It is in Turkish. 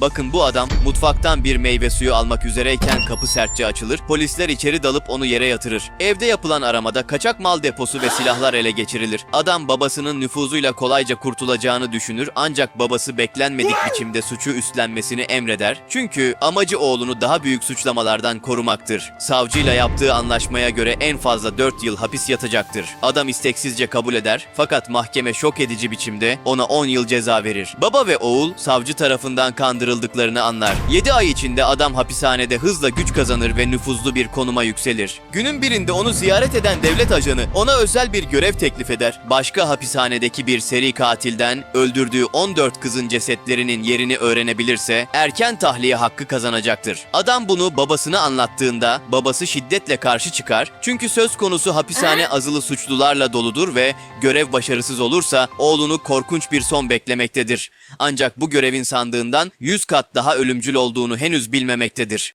Bakın bu adam mutfaktan bir meyve suyu almak üzereyken kapı sertçe açılır, polisler içeri dalıp onu yere yatırır. Evde yapılan aramada kaçak mal deposu ve silahlar ele geçirilir. Adam babasının nüfuzuyla kolayca kurtulacağını düşünür ancak babası beklenmedik biçimde suçu üstlenmesini emreder. Çünkü amacı oğlunu daha büyük suçlamalardan korumaktır. Savcıyla yaptığı anlaşmaya göre en fazla 4 yıl hapis yatacaktır. Adam isteksizce kabul eder fakat mahkeme şok edici biçimde ona 10 yıl ceza verir. Baba ve oğul savcı tarafından kandırıldıklarını anlar. 7 ay içinde adam hapishanede hızla güç kazanır ve nüfuzlu bir konuma yükselir. Günün birinde onu ziyaret eden devlet ajanı ona özel bir görev teklif eder. Başka hapishanedeki bir seri katilden öldürdüğü 14 kızın cesetlerinin yerini öğrenebilirse erken tahliye hakkı kazanacaktır. Adam bunu babasına anlattığında babası şiddetle karşı çıkar çünkü söz konusu hapishane azılı suçlularla doludur ve görev başarısız olursa oğlunu korkunç bir son beklemektedir. Ancak bu görevin sandığından 100 kat daha ölümcül olduğunu henüz bilmemektedir.